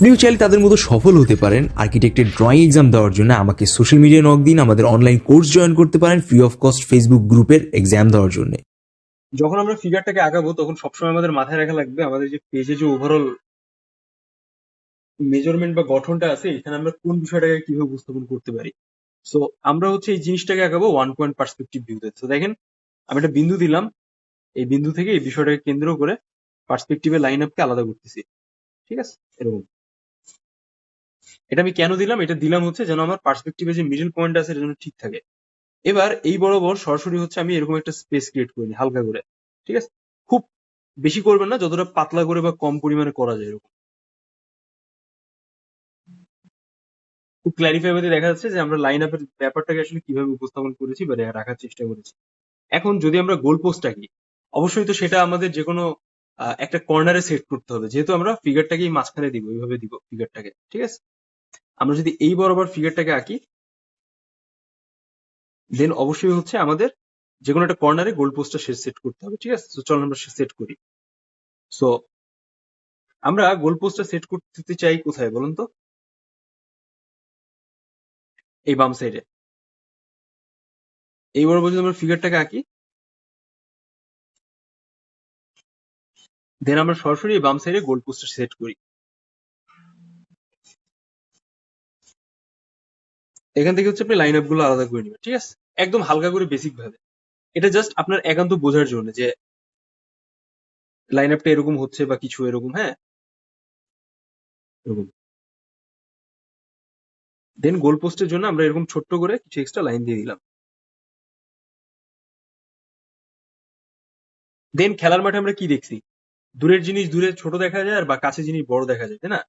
আপনিও চাইলে তাদের মতো সফল হতে পারেন। আর্কিটেক্টের ড্রয়িং এক্সাম দেওয়ার জন্য আমাকে সোশ্যাল মিডিয়ায় নক দিন, আমাদের অনলাইন কোর্স জয়েন করতে পারেন ফ্রি অফ কস্ট ফেসবুক গ্রুপের এক্সাম দেওয়ার জন্য। যখন আমরা ফিগারটাকে আঁকাবো তখন সবসময় আমাদের মাথায় রাখা লাগবে আমাদের যে পেজে যে ওভারঅল মেজারমেন্ট বা গঠনটা আছে, এখানে আমরা কোন বিষয়টাকে কীভাবে উপস্থাপন করতে পারি। সো আমরা হচ্ছে এই জিনিসটাকে আঁকাবো ওয়ান পয়েন্ট পার্সপেক্টিভ ভিউতে তো। দেখেন, আমি একটা বিন্দু দিলাম। এই বিন্দু থেকে এই বিষয়টাকে কেন্দ্র করে পার্সপেক্টিভের লাইন আপকে আলাদা করতেছি। ঠিক আছে? এরকম। এটা আমি কেন দিলাম? এটা দিলাম হচ্ছে যেন আমার পার্সপেক্টিভে যে মিডল পয়েন্ট আছে এটা যেন ঠিক থাকে। এবার এই বরাবর সরাসরি হচ্ছে আমি এরকম একটা স্পেস ক্রিয়েট করিনি, হালকা করে। ঠিক আছে? খুব বেশি করবেন না, যতটা পাতলা করে বা কম পরিমাণে করা যায় এরকম। খুব ক্ল্যারিফাই ভাবে দেখা যাচ্ছে যে আমরা লাইন আপের ব্যাপারটাকে আসলে কীভাবে উপস্থাপন করেছি বা রাখার চেষ্টা করেছি। এখন যদি আমরা গোল পোস্ট আঁকি, অবশ্যই তো সেটা আমাদের যে কোনো একটা কর্নারে সেট করতে হবে। যেহেতু আমরা ফিগারটাকেই মাঝখানে দিব, এইভাবে দিব ফিগারটাকে ঠিক আছে? আমরা যদি এই বরাবর ফিগারটাকে আঁকি দেন অবশ্যই হচ্ছে আমাদের যে কোনো একটা কর্নারে গোল পোস্টটা সেট করতে হবে, ঠিক আছে? চলো আমরা সেট করি। সো আমরা গোল পোস্টটা সেট করতে চাই কোথায় বলুন তো? এই বাম সাইডে এই বরাবর যদি আমরা ফিগারটাকে আঁকি। দেন আমরা সরাসরি বাম সাইডে গোল পোস্টটা সেট করি। এখান থেকে হচ্ছে আপনি লাইন আপগুলো আলাদা করে নেবেন, ঠিক আছে? একদম হালকা করে বেসিক ভাবে। এটা জাস্ট আপনার একান্ত বোঝার জন্য যে লাইন আপটা এরকম হচ্ছে বা কিছু এরকম হ্যাঁ? এরকম। দেন গোল পোস্টের জন্য আমরা এরকম ছোট্ট করে কিছু এক্সট্রা লাইন দিয়ে দিলাম। দেন খেলার মাঠে আমরা কি দেখছি? দূরের জিনিস দূরে ছোট দেখা যায় আর বা কাছে জিনিস বড় দেখা যায়, তাই না?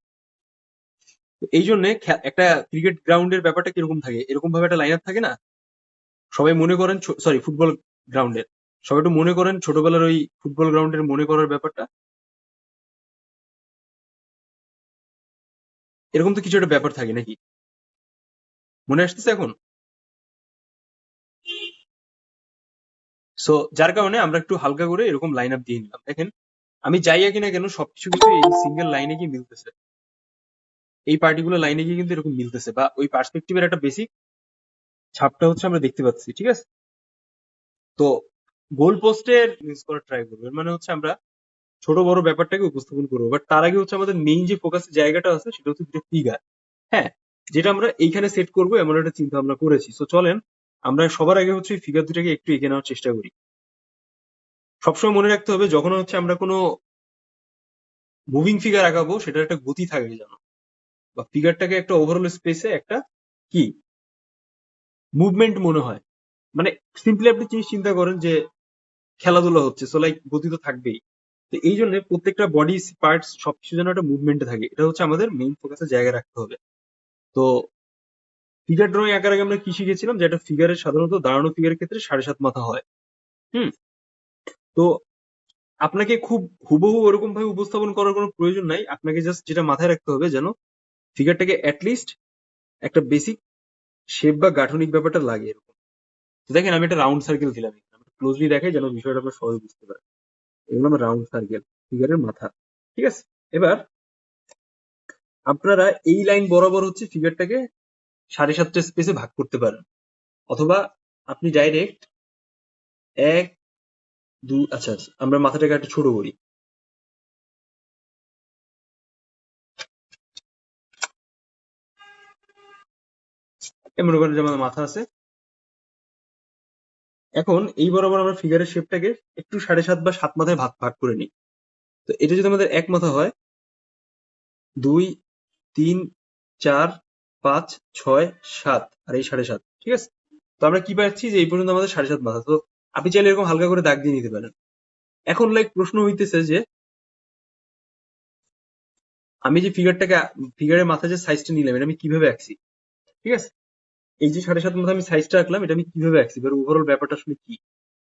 এই জন্য একটা ক্রিকেট গ্রাউন্ডের ব্যাপারটা কীরকম থাকে? এরকম ভাবে একটা লাইন আপ থাকে না? সবাই মনে করেন সরি ফুটবল গ্রাউন্ডের সবাই একটু মনে করেন ছোটবেলার ওই ফুটবল গ্রাউন্ডের মনে করার ব্যাপারটা? এরকম তো কিছু একটা ব্যাপার থাকে নাকি? মনে আসতেছে এখন? সো যার কারণে আমরা একটু হালকা করে এরকম লাইন আপ দিয়ে নিলাম। দেখেন, আমি যাই কিনা কেন সবকিছু কিন্তু এই সিঙ্গেল লাইনে গিয়ে মিলতেছে। এই পার্টিকুলার লাইনে গিয়ে কিন্তু এরকম মিলতেছে বা ওই পার্সপেক্টিভের একটা বেসিক ছাপটা হচ্ছে আমরা দেখতে পাচ্ছি, ঠিক আছে? তো গোল পোস্টের ইউজ করার ট্রাই করব। এর মানে হচ্ছে আমরা ছোট বড় ব্যাপারটাকে উপস্থাপন করব। বাট তার আগে হচ্ছে আমাদের মেইন যে ফোকাসের জায়গাটা আছে, সেটা হচ্ছে দুটো ফিগার হ্যাঁ? যেটা আমরা এইখানে সেট করব, এমন একটা চিন্তা ভাবনা করেছি। তো চলেন, আমরা সবার আগে হচ্ছে ফিগার দুটাকে একটু এগিয়ে নেওয়ার চেষ্টা করি। সবসময় মনে রাখতে হবে, যখন হচ্ছে আমরা কোনো মুভিং ফিগার আঁকাবো, সেটার একটা গতি থাকে যেন। বা ফিগারটাকে একটা ওভারঅল স্পেসে একটা কি? মুভমেন্ট মনে হয়। মানে সিম্পলি আপনি জিনিস চিন্তা করেন যে খেলাধুলা হচ্ছে সো লাইক গতি তো থাকবেই। তো এই জন্য প্রত্যেকটা বডি পার্টস সবকিছু যেন একটা মুভমেন্টে থাকে। এটা হচ্ছে আমাদের মেইন ফোকাসের জায়গায় রাখতে হবে। তো ফিগার ড্রয়িং আঁকার আগে আমরা কি শিখেছিলাম? যে একটা ফিগারের সাধারণত দাঁড়ানো ফিগারের ক্ষেত্রে সাড়ে সাত মাথা হয়। হুম? তো আপনাকে খুব হুবহু ওরকম ভাবে উপস্থাপন করার কোনো প্রয়োজন নাই। আপনাকে জাস্ট যেটা মাথায় রাখতে হবে যেন ফিগারটাকে অ্যাটলিস্ট একটা বেসিক শেপ বা গাঠনিক ব্যাপারটা লাগে এরকম দেখেন, আমি একটা রাউন্ড সার্কেল দিলাম ক্লোজলি দেখে যেন বিষয়টা আপনার সহজে বুঝতে পারেন। এগুলো আমার রাউন্ড সার্কেল ফিগারের মাথা। ঠিক আছে? এবার আপনারা এই লাইন বরাবর হচ্ছে ফিগারটাকে সাড়ে সাতটা স্পেসে ভাগ করতে পারেন। অথবা আপনি ডাইরেক্ট এক, দু আচ্ছা আচ্ছা আমরা মাথাটাকে একটা ছোট করি। মনে করেন যে আমাদের মাথা আছে। এখন এই বরাবর আমরা ফিগারের শেপটাকে একটু সাড়ে সাত বা সাত মাথায় ভাগ ভাগ করে নিই। তো এটা যদি আমাদের এক মাথা হয়, দুই, তিন, চার, পাঁচ, ছয়, সাত, আর এই সাড়ে সাত, ঠিক আছে? তো আমরা কি পাচ্ছি যে এই পর্যন্ত আমাদের সাড়ে সাত মাথা। তো আপনি চাইলে এরকম হালকা করে দাগ দিয়ে নিতে পারেন। এখন লাইক প্রশ্ন হইতেছে যে, আমি যে ফিগারটাকে ফিগারের মাথা যে সাইজটা নিলাম, এটা আমি কীভাবে আঁকছি? ঠিক আছে? এই যে সাড়ে সাত মাথা আমি সাইজটা আঁকলাম, এটা আমি কীভাবে আঁকছি? এবার ওভারঅল ব্যাপারটা আসলে কি?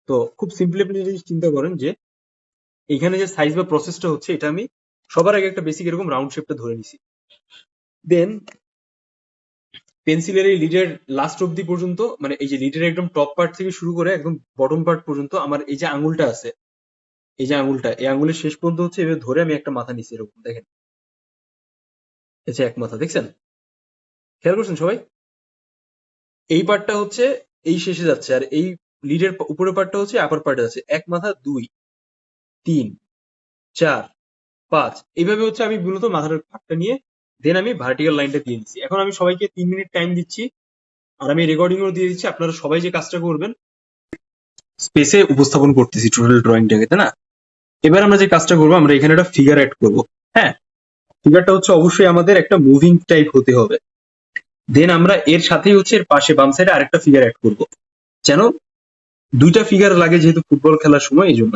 তো খুব সিম্পলি আপনি যদি চিন্তা করেন যে, এখানে যে সাইজ বা প্রসেসটা হচ্ছে, এটা আমি সবার আগে একটা বেসিক এরকম রাউন্ড শেপটা ধরে নিছি। দেন পেন্সিলের এই লিডের লাস্ট অব্দি পর্যন্ত মানে এই যে লিডের একদম টপ পার্ট থেকে শুরু করে একদম বটম পার্ট পর্যন্ত আমার এই যে আঙুলটা আছে, এই যে আঙুলটা, এই আঙুলের শেষ পর্যন্ত হচ্ছে এভাবে ধরে আমি একটা মাথা নিছি এরকম, দেখেন। এক মাথা, দেখছেন? খেয়াল করছেন সবাই? এই পার্টটা হচ্ছে এই শেষে যাচ্ছে, আর এই লিডের উপরের পার্টটা হচ্ছে আপার পার্টে যাচ্ছে। এক মাথা, দুই, তিন, চার, পাঁচ। এইভাবে হচ্ছে আমি মূলত মাথার ভাগটা নিয়ে দেন আমি ভার্টিক্যাল লাইনটা দিয়ে দিচ্ছি। এখন আমি সবাইকে তিন মিনিট টাইম দিচ্ছি, আর আমি রেকর্ডিংও দিয়ে দিচ্ছি। আপনারা সবাই যে কাজটা করবেন স্পেসে উপস্থাপন করতেছি টোটাল ড্রয়িংটাকে তাই না? এবার আমরা যে কাজটা করব, আমরা এখানে একটা ফিগার অ্যাড করব। হ্যাঁ ফিগারটা হচ্ছে অবশ্যই আমাদের একটা মুভিং টাইপ হতে হবে। দেন আমরা এর সাথেই হচ্ছে এর পাশে বাম সাইডে আরেকটা ফিগার অ্যাড করব। যেন দুইটা ফিগার লাগে যেহেতু ফুটবল খেলার সময় এই জন্য।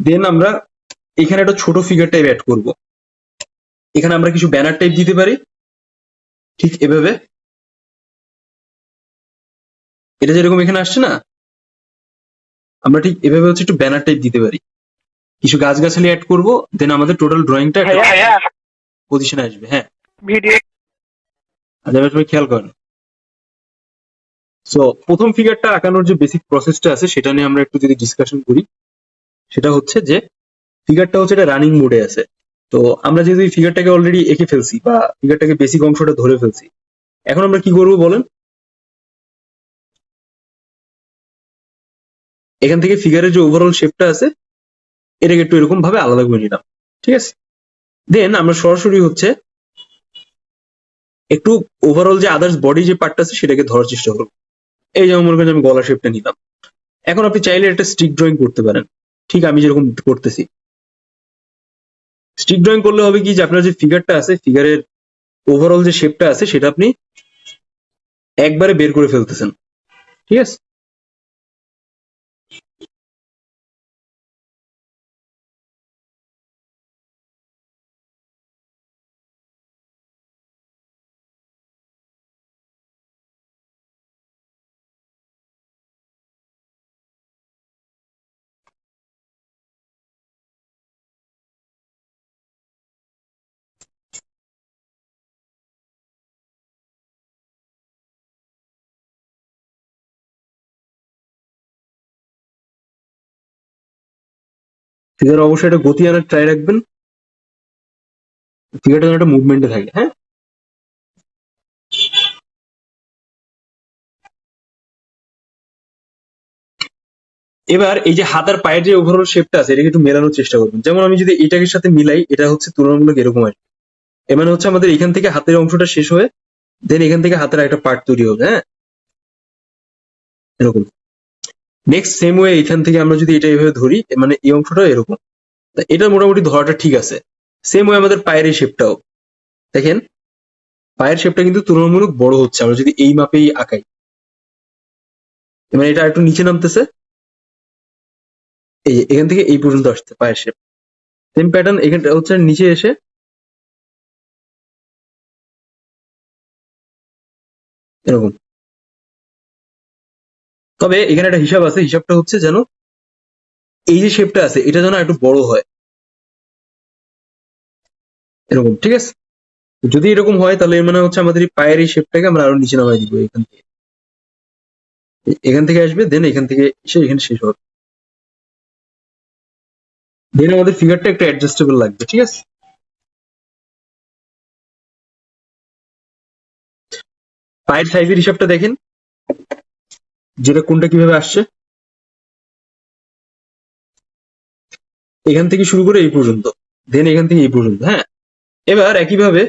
দেন আমরা এখানে একটা ছোট ফিগার টাইপ অ্যাড করব। এখানে আমরা কিছু ব্যানার টাইপ দিতে পারি। ঠিক এভাবে। এটা যেরকম এখানে আসছে না? আমরা ঠিক এভাবে হচ্ছে একটু ব্যানার টাইপ দিতে পারি। কিছু গাছগাছালি অ্যাড করব দেন আমাদের টোটাল ড্রয়িংটা পজিশনে আসবে হ্যাঁ। ভিডিও আজ সবাই খেয়াল করেন সো প্রথম ফিগারটা আঁকানোর যে বেসিক প্রসেসটা আছে, সেটা নিয়ে আমরা একটু যদি ডিসকাশন করি, সেটা হচ্ছে যে ফিগারটা হচ্ছে এটা রানিং মোডে আছে। তো আমরা যদি ফিগারটাকে অলরেডি এঁকে ফেলছি বা ফিগারটাকে বেসিক অংশটা ধরে ফেলছি, এখন আমরা কি করব বলেন? এখান থেকে ফিগারের যে ওভারঅল শেপটা আছে, এটাকে একটু এরকম ভাবে আলাদা করে নিলাম, ঠিক আছে? দেন আমরা সরাসরি হচ্ছে একটু ওভারঅল যে আদার্স বডি যে পার্টটা আছে সেটাকে ধরার চেষ্টা করব এই যেমন মনে করেন আমি গলা শেপটা নিলাম। এখন আপনি চাইলে একটা স্টিক ড্রয়িং করতে পারেন। ঠিক আমি যেরকম করতেছি। স্টিক ড্রয়িং করলে হবে কি যে আপনার যে ফিগারটা আছে ফিগারের ওভারঅল যে শেপটা আছে, সেটা আপনি একবারে বের করে ফেলতেছেন। ঠিক আছে? ফিগার অবশ্যই একটা গতি আনার ট্রাই রাখবেন। ফিগারটা একটা মুভমেন্টে থাকে হ্যাঁ? এবার এই যে হাতার পায়ের যে ওভারঅল শেপটা আছে, এটাকে একটু মেলানোর চেষ্টা করবেন। যেমন আমি যদি এটাকে সাথে মিলাই, এটা হচ্ছে তুলনামূলক এরকম আসবে এর মানে হচ্ছে আমাদের এখান থেকে হাতের অংশটা শেষ হয়ে দেন এখান থেকে হাতের একটা পার্ট তৈরি হবে হ্যাঁ? এরকম। নেক্সট সেম ওয়ে এখান থেকে আমরা যদি এটা এভাবে ধরি মানে এই অংশটা এরকম। তা এটা মোটামুটি ধরাটা ঠিক আছে। সেম ওয়ে আমাদের পায়ের এই শেপটাও দেখেন, পায়ের শেপটা কিন্তু তুলনামূলক বড় হচ্ছে, আমরা যদি এই মাপেই আঁকাই। মানে এটা একটু নিচে নামতেছে। এই এখান থেকে এই পর্যন্ত আসছে পায়ের শেপ সেম প্যাটার্ন এখানটা হচ্ছে নিচে এসে এরকম। তবে এখানে একটা হিসাব আছে, হিসাবটা হচ্ছে যেন এই যে শেপটা আছে, এটা যেন একটু বড় হয়। এরকম, ঠিক আছে? যদি এরকম হয়, তাহলে এর মানে হচ্ছে আমাদের এই পায়ের এই শেপটাকে আমরা আরও নিচে নামাই দিব এখান থেকে। এখান থেকে আসবে দেন এখান থেকে এসে এখানে শেষ হবে। দেন আমাদের ফিগারটা একটু অ্যাডজাস্টেবল লাগবে, ঠিক আছে? পায়ের সাইজের হিসাবটা দেখেন। যেটা কোনটা কীভাবে আসছে? এখান থেকে শুরু করে এই পর্যন্ত। দেন এখান থেকে এই পর্যন্ত হ্যাঁ? এবার একইভাবে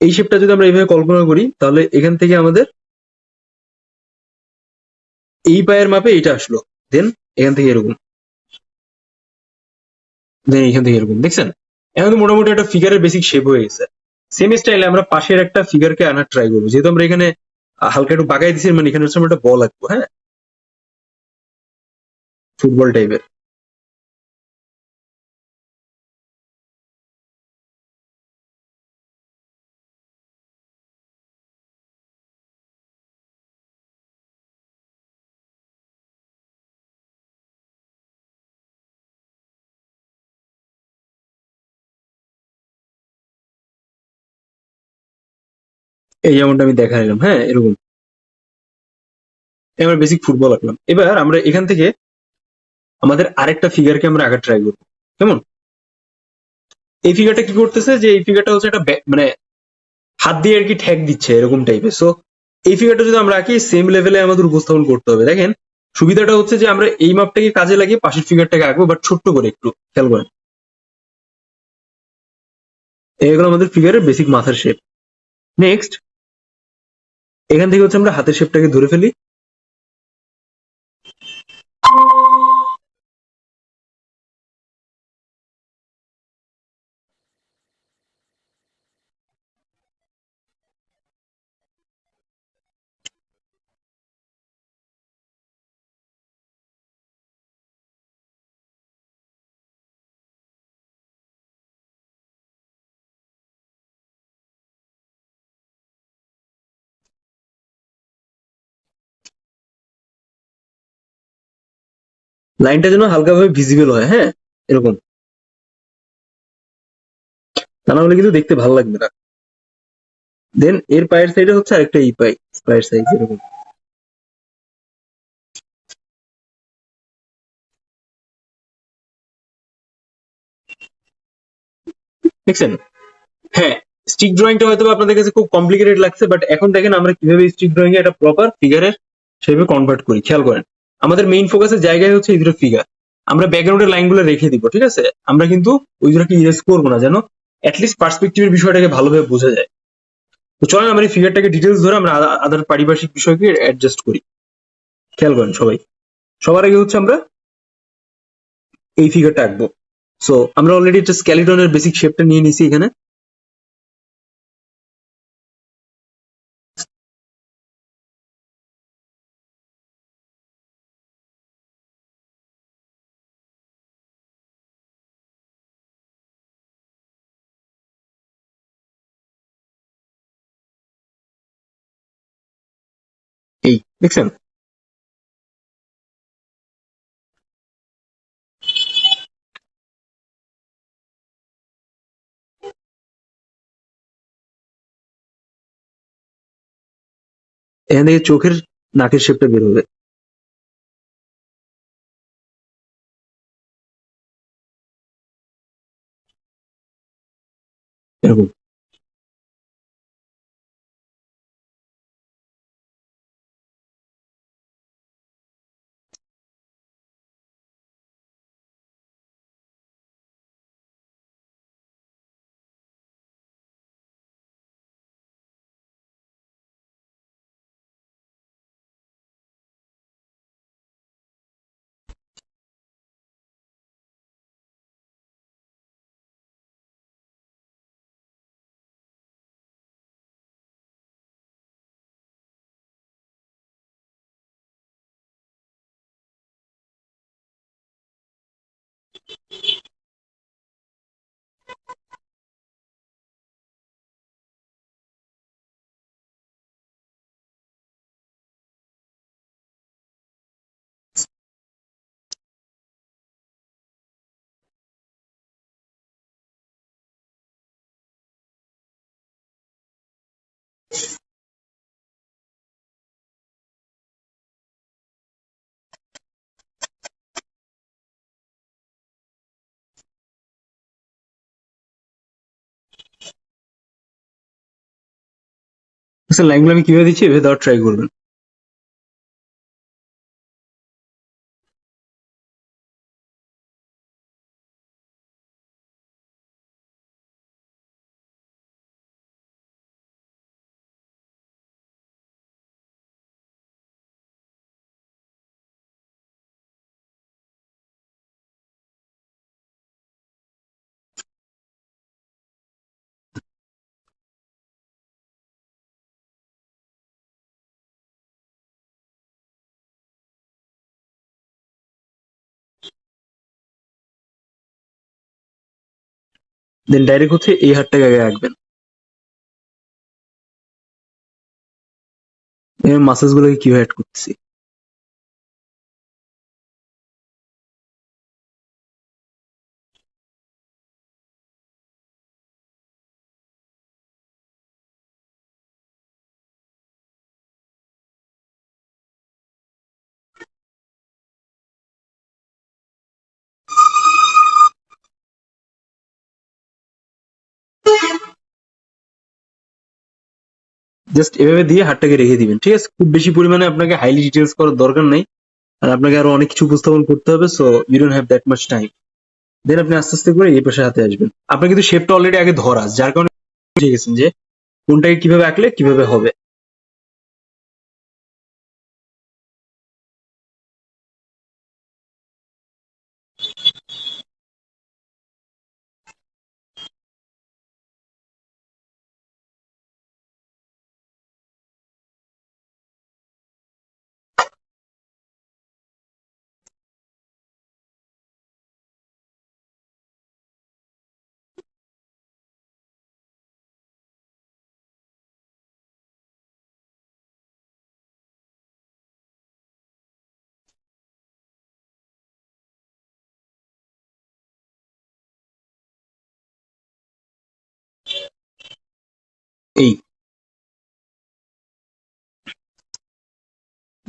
এই শেপটা যদি আমরা এইভাবে কল্পনা করি, তাহলে এখান থেকে আমাদের এই পায়ের মাপে এটা আসলো। দেন এখান থেকে এরকম। দেন এখান থেকে এরকম, দেখছেন? এখন মোটামুটি একটা ফিগারের বেসিক শেপ হয়ে গেছে। সেম স্টাইলে আমরা পাশের একটা ফিগারকে আনার ট্রাই করব। যেহেতু আমরা এখানে হালকা একটু বাগাই দিছি মানে এখানে হচ্ছে আমরা একটা বল আঁকবো হ্যাঁ? ফুটবল টাইপের এই যেমনটা আমি দেখা নিলাম হ্যাঁ এরকম। আমরা বেসিক ফুটবল আঁকলাম। এবার আমরা এখান থেকে আমাদের আরেকটা ফিগারকে আমরা আঁকার ট্রাই করব। কেমন? এই ফিগারটা কি করতেছে? যে এই ফিগারটা হচ্ছে একটা মানে হাত দিয়ে আর কি ঠ্যাক দিচ্ছে, এরকম টাইপের সো এই ফিগারটা যদি আমরা আঁকি সেম লেভেলে আমাদের উপস্থাপন করতে হবে। দেখেন, সুবিধাটা হচ্ছে যে আমরা এই মাপটাকে কাজে লাগিয়ে পাশের ফিগারটাকে আঁকবো বাট ছোট্ট করে একটু, খেয়াল করেন। এগুলো আমাদের ফিগারের বেসিক মাথার শেপ নেক্সট এখান থেকে হচ্ছে আমরা হাতের শেপটাকে ধরে ফেলি। লাইনটা যেন হালকাভাবে ভিজিবল হয় হ্যাঁ? এরকম। তা না হলে কিন্তু দেখতে ভালো লাগবে না। দেন এর পায়ের সাইডে হচ্ছে আরেকটা ই পাই, পায়ের সাইজ এরকম। দেখছেন? হ্যাঁ স্টিক ড্রয়িংটা হয়তো আপনাদের কাছে খুব কমপ্লিকেটেড লাগছে বাট এখন দেখেন আমরা কীভাবে স্টিক ড্রয়িং এ একটা প্রপার ফিগারের সেভাবে কনভার্ট করি, খেয়াল করেন। আমাদের মেইন ফোকাসের জায়গায় হচ্ছে এই দুটো ফিগার আমরা ব্যাকগ্রাউন্ডের লাইনগুলো রেখে দিব, ঠিক আছে? আমরা কিন্তু ওই দুটোকে ইরেজ করব না, যেন অ্যাটলিস্ট পার্সপেক্টিভের বিষয়টাকে ভালোভাবে বোঝা যায়। তো চলেন আমরা এই ফিগারটাকে ডিটেলস ধরে আমরা আদার পারিপার্শ্বিক বিষয়কে অ্যাডজাস্ট করি। খেয়াল করেন সবাই। সবার আগে হচ্ছে আমরা এই ফিগারটা আঁকবো। সো আমরা অলরেডি একটা স্ক্যালিটনের বেসিক শেপটা নিয়ে নিছি এখানে। দেখছেন এখান থেকে চোখের নাকের শেপটা বের হবে। লাইনগুলো আমি কীভাবে দিচ্ছি এভাবে দেওয়ার ট্রাই করবেন। দেন ডাইরেক্ট হচ্ছে এই হাতটাকে আগে রাখবেন মাসেজ গুলোকে কীভাবে অ্যাড করতেছি? জাস্ট এভাবে দিয়ে হাতটাকে রেখে দিবেন, ঠিক আছে? খুব বেশি পরিমাণে আপনাকে হাইলি ডিটেলস করার দরকার নেই। আর আপনাকে আরও অনেক কিছু উপস্থাপন করতে হবে so you don't have that much time then আপনি আস্তে আস্তে করে এই পাশে হাতে আসবেন। আপনি কিন্তু শেপটা অলরেডি আগে ধরা, যার কারণে বুঝে গেছেন যে কোনটাকে কীভাবে আঁকলে কীভাবে হবে।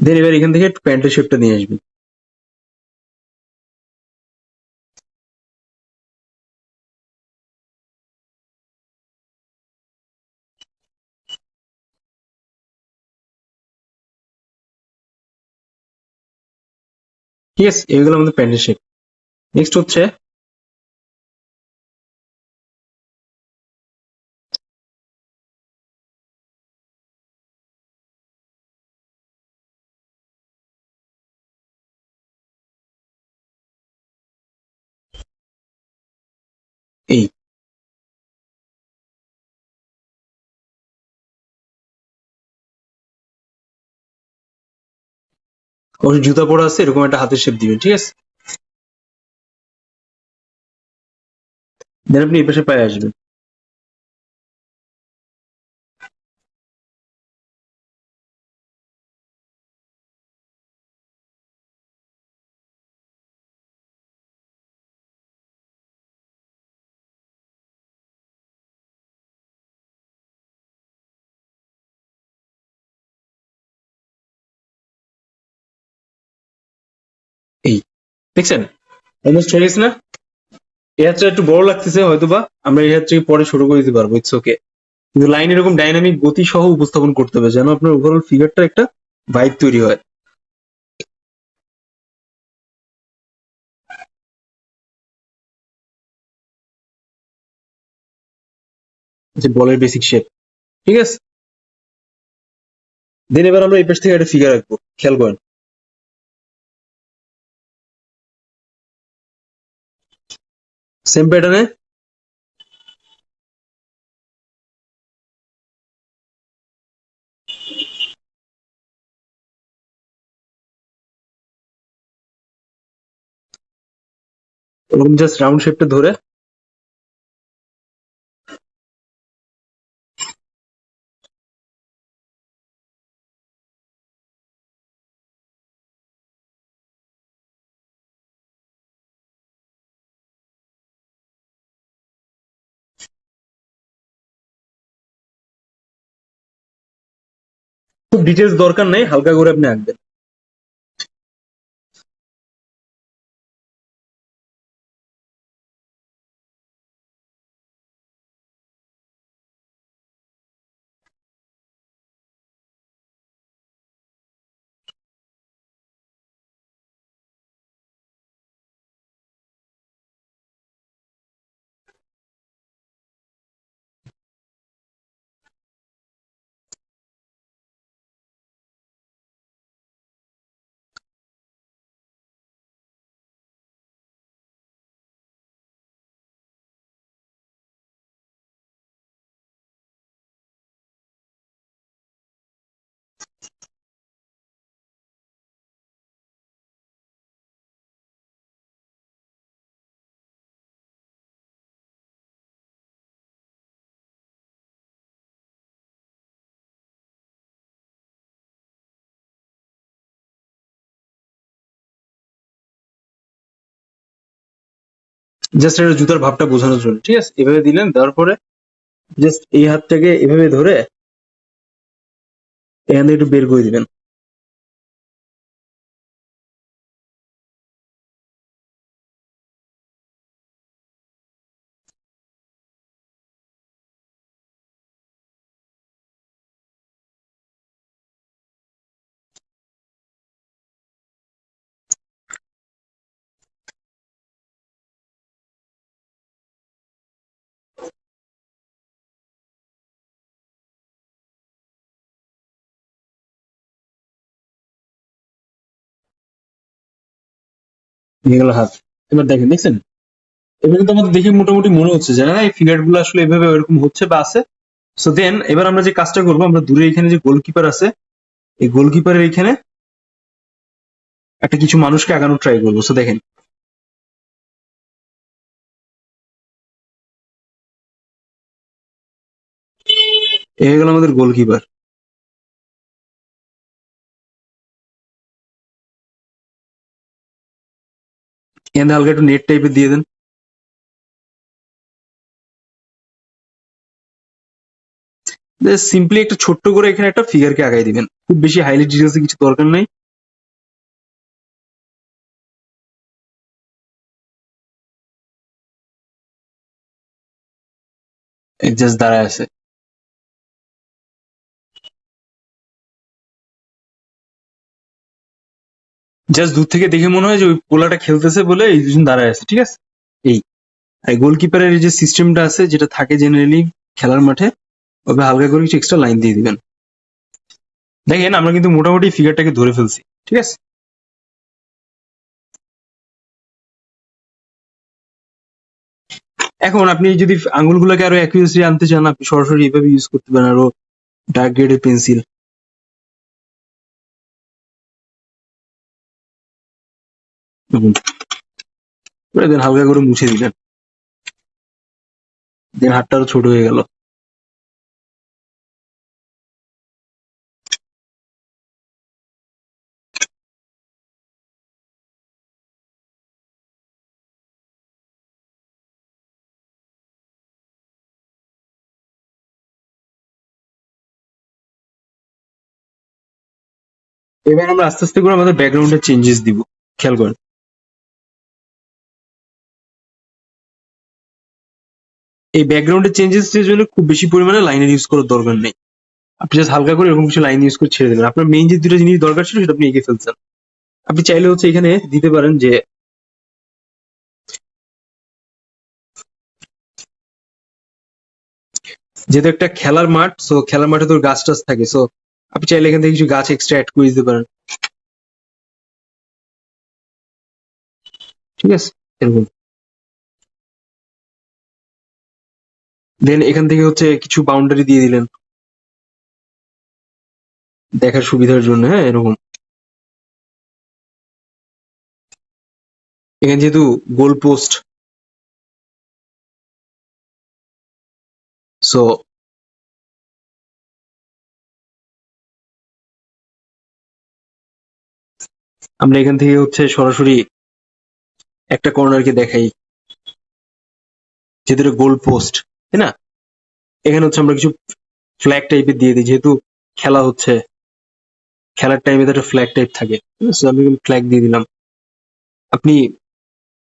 দেন এবার এখান থেকে প্যান্টের শেপটা নিয়ে আসবেন ঠিক আছে এগুলো আমাদের প্যান্টের শেপ নেক্সট হচ্ছে ওর জুতা পরা আছে, এরকম একটা হাতের শেপ দিবেন, ঠিক আছে? দেন আপনি এই পাশে পায়ে আসবেন। দেখছেন? অলমোস্ট হয়ে গেছে না? এই একটু বড় লাগতেছে হয়তো বা আমরা এই হাতটাকে পরে শুরু করে দিতে পারব ইটস ওকে কিন্তু লাইন এরকম ডাইনামিক গতি সহ উপস্থাপন করতে হবে যেন আপনার ওভারঅল ফিগারটা একটা ভাইব তৈরি হয়। বলের বেসিক শেপ ঠিক আছে? দেন এবার আমরা এই পাশ থেকে একটা ফিগার রাখব খেয়াল করেন। সেম প্যাটার্নে ওরকম জাস্ট রাউন্ড শেপটা ধরে। ডিটেলস দরকার নেই হালকা করে আপনি আঁকবেন। জাস্ট এটা জুতার ভাবটা বোঝানোর জন্য। ঠিক আছে? এভাবে দিলেন, দেওয়ার পরে জাস্ট এই হাতটাকে এভাবে ধরে এখান থেকে একটু বের করে দিবেন। গেল হাত। এবার দেখেন, দেখছেন? এবার কিন্তু আমাদের দেখে মোটামুটি মনে হচ্ছে যে না এই ফিগারগুলো আসলে এভাবে ওরকম হচ্ছে বা আছে। সো দেন এবার আমরা যে কাজটা করব, আমরা দূরে এখানে যে গোলকিপার আছে, এই গোলকিপারের এখানে একটা কিছু মানুষকে আগানো ট্রাই করব। সো দেখেন। এ হয়ে গেল আমাদের গোলকিপার এখানে হালকা একটু নেট টাইপের দিয়ে দেন। সিম্পলি একটা ছোট্ট করে এখানে একটা ফিগারকে আগাই দিবেন। খুব বেশি হাইলি ডিটেলসে কিছু দরকার নাই। জাস্ট দাঁড়ায় আছে। জাস্ট দূর থেকে দেখে মনে হয় যে ওই পোলাটা খেলতেছে বলে এই দুজন দাঁড়ায় আছে, ঠিক আছে? এই, আর গোলকিপারের যে সিস্টেমটা আছে, যেটা থাকে জেনারেলি খেলার মাঠে ওভাবে হালকা করে কিছু এক্সট্রা লাইন দিয়ে দিবেন। দেখেন, আমরা কিন্তু মোটামুটি ফিগারটাকে ধরে ফেলছি, ঠিক আছে? এখন আপনি যদি আঙুলগুলোকে আরও অ্যাকুরেসি আনতে চান, আপনি সরাসরি এভাবে ইউজ করতে পারেন, আরও ডার্ক গ্রেডের পেন্সিল দেন হালকা করে মুছে দিলেন দেন। হাতটা আরও ছোট হয়ে গেল। এবার আমরা আস্তে আস্তে করে আমাদের ব্যাকগ্রাউন্ডে চেঞ্জেস দিব, খেয়াল করেন। এই ব্যাকগ্রাউন্ডের চেঞ্জেস এর জন্য খুব বেশি পরিমাণে লাইনের ইউজ করার দরকার নেই। আপনি জাস্ট হালকা করে এরকম কিছু লাইন ইউজ করে ছেড়ে দেবেন। আপনার মেইন যে দুটো জিনিস দরকার ছিল সেটা আপনি এঁকে ফেলছেন। আপনি চাইলে হচ্ছে এখানে দিতে পারেন যে যেহেতু একটা খেলার মাঠ সো খেলার মাঠে তো গাছ টাছ থাকে সো আপনি চাইলে এখান থেকে কিছু গাছ এক্সট্রা অ্যাড করে দিতে পারেন। ঠিক আছে? এরকম। দেন এখান থেকে হচ্ছে কিছু বাউন্ডারি দিয়ে দিলেন। দেখার সুবিধার জন্য হ্যাঁ এরকম। এখানে যেহেতু গোল পোস্ট সো আমরা এখান থেকে হচ্ছে সরাসরি একটা কর্নারকে দেখাই, যেহেতু গোল পোস্ট তাই না? এখানে হচ্ছে আমরা কিছু ফ্ল্যাগ টাইপের দিয়ে দিই, যেহেতু খেলা হচ্ছে। খেলার টাইমে তো একটা ফ্ল্যাগ টাইপ থাকে আমি ফ্ল্যাগ দিয়ে দিলাম। আপনি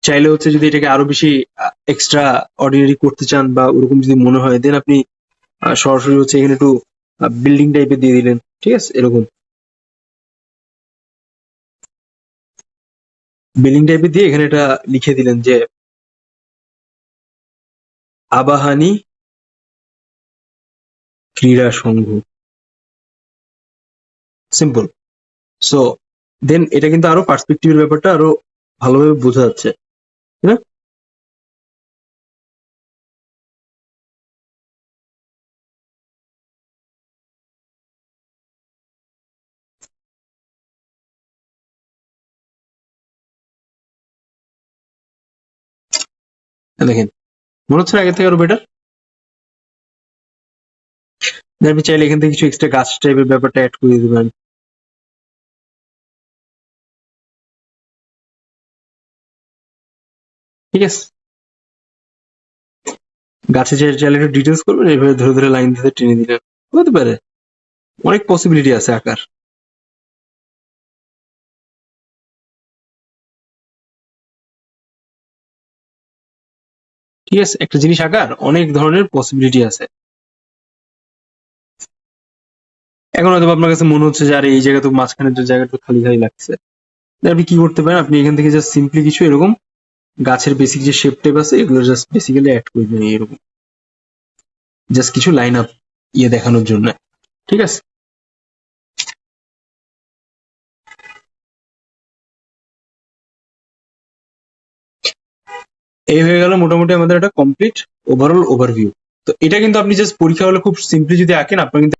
চাইলে হচ্ছে যদি এটাকে আরও বেশি এক্সট্রা অর্ডিনারি করতে চান বা ওরকম যদি মনে হয় দেন আপনি সরাসরি হচ্ছে এখানে একটু বিল্ডিং টাইপের দিয়ে দিলেন, ঠিক আছে? এরকম। বিল্ডিং টাইপের দিয়ে এখানে এটা লিখে দিলেন যে আবাহানি ক্রীড়া সংঘ। সিম্পল সো দেন এটা কিন্তু আরও পার্সপেক্টিভের ব্যাপারটা আরও ভালোভাবে বোঝা যাচ্ছে। মনে হচ্ছে আগে থেকে আরও বেটার আমি চাইলে এখান থেকে কিছু এক্সট্রা গাছ টাইপের ব্যাপারটা অ্যাড করে পারেন ঠিক আছে? গাছে চাইলে একটু ডিটেলস করবেন, এইভাবে ধরে ধরে লাইন ধরে টেনে দিলেন হতে পারে। অনেক পসিবিলিটি আছে আকার। ঠিক আছে একটা জিনিস আঁকার অনেক ধরনের পসিবিলিটি আছে। এখন হয়তো আপনার কাছে মনে হচ্ছে যে, আর, এই জায়গা তো মাঝখানের যে জায়গাটা খালি খালি লাগছে আপনি কি করতে পারেন? আপনি এখান থেকে জাস্ট সিম্পলি কিছু এরকম গাছের বেসিক যে শেপ টেপ আছে, এগুলো জাস্ট বেসিক্যালি অ্যাড করে দেবেন এরকম। জাস্ট কিছু লাইন আপ ইয়ে দেখানোর জন্য। ঠিক আছে? এই হয়ে গেল মোটামুটি আমাদের একটা কমপ্লিট ওভারঅল ওভারভিউ তো এটা কিন্তু আপনি জাস্ট পরীক্ষা হলে খুব সিম্পলি যদি আঁকেন, আপনার কিন্তু